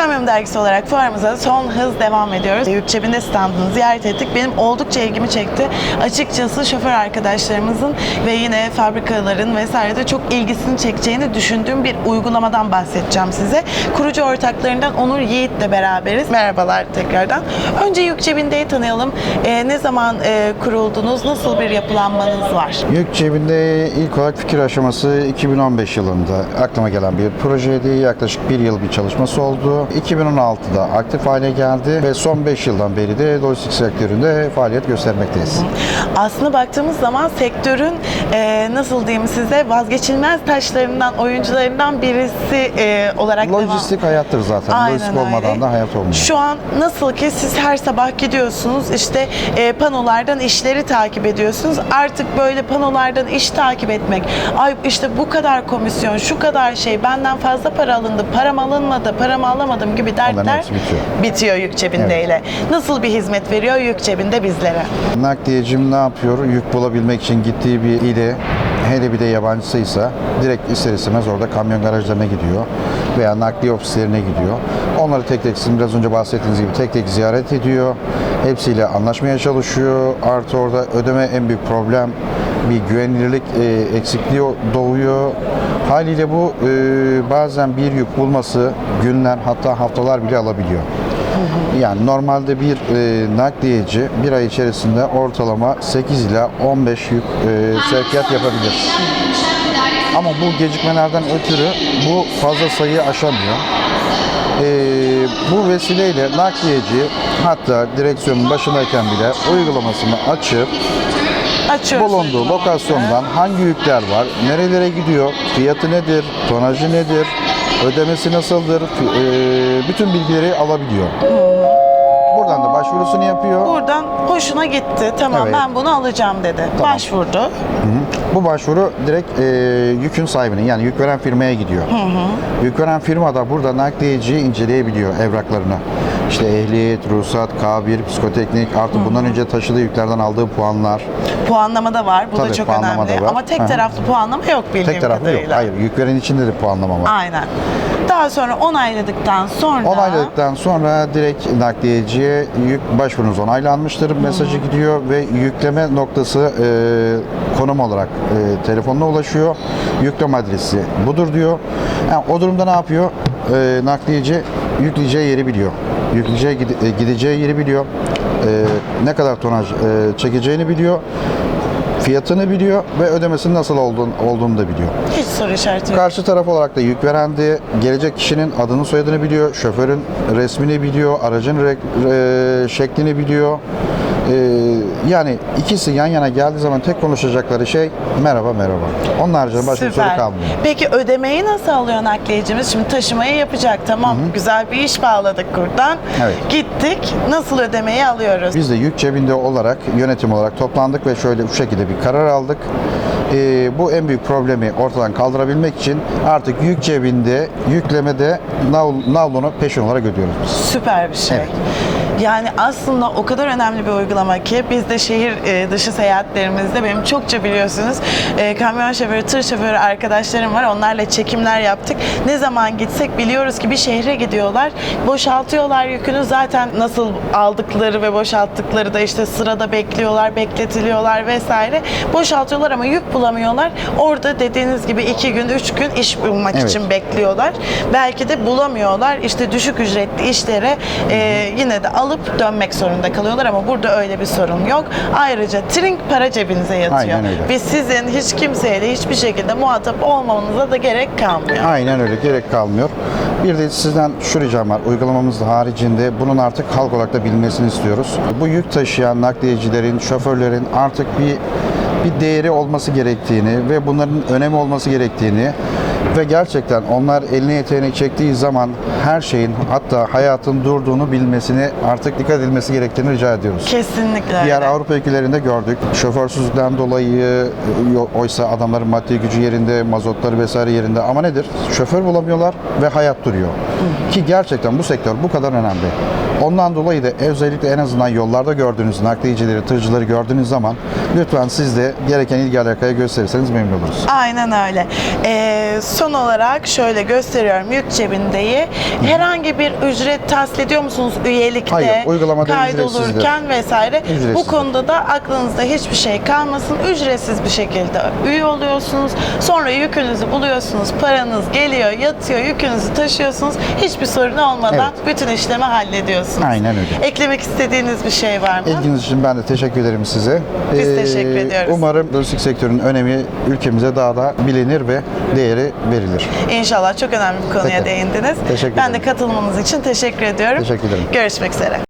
Kamyon Dergisi olarak fuarımıza son hız devam ediyoruz. Yük cebinde standını ziyaret ettik. Benim oldukça ilgimi çekti. Açıkçası şoför arkadaşlarımızın ve yine fabrikaların vesairede çok ilgisini çekeceğini düşündüğüm bir uygulamadan bahsedeceğim size. Kurucu ortaklarından Onur Yiğit'le beraberiz. Merhabalar tekrardan. Önce Yük Cebinde'yi tanıyalım. Ee, ne zaman e, kuruldunuz? Nasıl bir yapılanmanız var? Yük cebinde ilk olarak fikir aşaması 2015 yılında aklıma gelen bir projeydi. Yaklaşık bir yıl bir çalışması oldu. 2016'da aktif hale geldi ve son 5 yıldan beri de lojistik sektöründe faaliyet göstermekteyiz. Aslında baktığımız zaman sektörün e, nasıl diyeyim size vazgeçilmez taşlarından, oyuncularından birisi e, olarak devam- Lojistik hayattır zaten. Aynen Lojistik olmadan öyle. da hayat olmuyor. Şu an nasıl ki siz her sabah gidiyorsunuz işte e, panolardan işleri takip ediyorsunuz. Artık böyle panolardan iş takip etmek. Ay işte bu kadar komisyon, şu kadar şey, benden fazla para alındı, param alınmadı, paramı alamadım gibi dertler bitiyor. bitiyor yük cebindeyle. Nasıl bir hizmet veriyor yük cebinde bizlere? Nakliyecim ne yapıyor? Yük bulabilmek için gittiği bir ile hele bir de yabancısıysa direkt ister istemez orada kamyon garajlarına gidiyor veya nakliye ofislerine gidiyor. Onları tek tek sizin biraz önce bahsettiğiniz gibi tek tek ziyaret ediyor. Hepsiyle anlaşmaya çalışıyor. Artı orada ödeme en büyük problem. Bir güvenilirlik e, eksikliği doğuyor. Haliyle bu e, bazen bir yük bulması günler hatta haftalar bile alabiliyor. Yani normalde bir e, nakliyeci bir ay içerisinde ortalama 8 ila 15 yük e, sevkiyat yapabilir. Ama bu gecikmelerden ötürü bu fazla sayıyı aşamıyor. E, bu vesileyle nakliyeci hatta direksiyonun başındayken bile uygulamasını açıp Açıyoruz. bulunduğu lokasyondan hangi yükler var, nerelere gidiyor, fiyatı nedir, tonajı nedir, ödemesi nasıldır, e, bütün bilgileri alabiliyor. Buradan da başvurusunu yapıyor. Buradan hoşuna gitti. Tamam Evet. ben bunu alacağım dedi. Tamam. Başvurdu. Bu başvuru direkt e, yükün sahibinin yani yük veren firmaya gidiyor. Yük veren firma da burada nakliyeciyi inceleyebiliyor evraklarını. İşte ehliyet, ruhsat, K1, psikoteknik artı bundan önce taşıdığı yüklerden aldığı puanlar. Puanlama da var. Bu da Tabii, çok puanlama önemli. da var. Ama tek Hı hı. taraflı puanlama yok bildiğim Tek taraflı yok. kadarıyla. Hayır, yük veren içinde de puanlama var. Aynen. Daha sonra onayladıktan sonra Onayladıktan sonra direkt nakliyeciye yük başvurunuz onaylanmıştır mesajı gidiyor ve yükleme noktası e, konum olarak e, telefonuna ulaşıyor. Yükleme adresi budur diyor. Yani o durumda ne yapıyor? E, nakliyeci yükleyeceği yeri biliyor. Yükleyeceği e, gideceği yeri biliyor. E, ne kadar tonaj e, çekeceğini biliyor. Fiyatını biliyor ve ödemesinin nasıl olduğunu, olduğunu da biliyor. hiç soru işareti yok. Karşı taraf olarak da yük veren de gelecek kişinin adını soyadını biliyor, şoförün resmini biliyor, aracın re- e, şeklini biliyor. E, yani ikisi yan yana geldiği zaman tek konuşacakları şey merhaba merhaba. Onun haricinde başka bir soru Süper. kalmıyor. Peki ödemeyi nasıl alıyor nakliyecimiz? Şimdi taşımayı yapacak. Tamam güzel bir iş bağladık buradan. Evet. Gittik. Nasıl ödemeyi alıyoruz? Biz de yük cebinde olarak yönetim olarak toplandık ve şöyle bu şekilde bir karar aldık. E, bu en büyük problemi ortadan kaldırabilmek için artık yük cebinde yüklemede nav- navlunu peşin olarak ödüyoruz biz. Süper bir şey. Evet. Yani aslında o kadar önemli bir uygulama ki biz de şehir e, dışı seyahatlerimizde benim çokça biliyorsunuz e, kamyon şoförü, tır şoförü arkadaşlarım var. Onlarla çekimler yaptık. Ne zaman gitsek biliyoruz ki bir şehre gidiyorlar. Boşaltıyorlar yükünü zaten nasıl aldıkları ve boşalttıkları da işte sırada bekliyorlar, bekletiliyorlar vesaire. Boşaltıyorlar ama yük bulamıyorlar. Orada dediğiniz gibi iki gün, üç gün iş bulmak Evet. için bekliyorlar. Belki de bulamıyorlar. İşte düşük ücretli işlere e, yine de alıp dönmek zorunda kalıyorlar ama burada öyle bir sorun yok. Ayrıca trink para cebinize yatıyor. Ve sizin hiç kimseyle hiçbir şekilde muhatap olmamanıza da gerek kalmıyor. Aynen öyle gerek kalmıyor. Bir de sizden şu ricam var. Uygulamamız haricinde bunun artık halk olarak da bilmesini istiyoruz. Bu yük taşıyan nakliyecilerin, şoförlerin artık bir bir değeri olması gerektiğini ve bunların önemi olması gerektiğini ve gerçekten onlar eline eteğini çektiği zaman her şeyin hatta hayatın durduğunu bilmesini artık dikkat edilmesi gerektiğini rica ediyoruz. Kesinlikle Diğer öyle. Avrupa ülkelerinde gördük. Şoförsüzlükten dolayı yo- oysa adamların maddi gücü yerinde, mazotları vesaire yerinde ama nedir? Şoför bulamıyorlar ve hayat duruyor. Ki gerçekten bu sektör bu kadar önemli. Ondan dolayı da özellikle en azından yollarda gördüğünüz nakliyecileri, tırcıları gördüğünüz zaman lütfen siz de gereken ilgi alakayı gösterirseniz memnun oluruz. Aynen öyle. Ee, son olarak şöyle gösteriyorum yük cebindeyi. Herhangi bir ücret tahsil ediyor musunuz üyelikte? Hayır, uygulamada kaydolurken vesaire. Bu Ücretsiz. konuda da aklınızda hiçbir şey kalmasın. Ücretsiz bir şekilde üye oluyorsunuz. Sonra yükünüzü buluyorsunuz. Paranız geliyor, yatıyor, yükünüzü taşıyorsunuz. Hiçbir sorun olmadan bütün işlemi hallediyorsunuz. Aynen öyle. Eklemek istediğiniz bir şey var mı? İlginiz için ben de teşekkür ederim size. Biz Ee, teşekkür ediyoruz. Umarım lojistik sektörünün önemi ülkemize daha da bilinir ve değeri verilir. İnşallah çok önemli bir konuya Peki. değindiniz. Teşekkür ben de ederim. katılmanız için teşekkür ediyorum. Teşekkür ederim. Görüşmek üzere.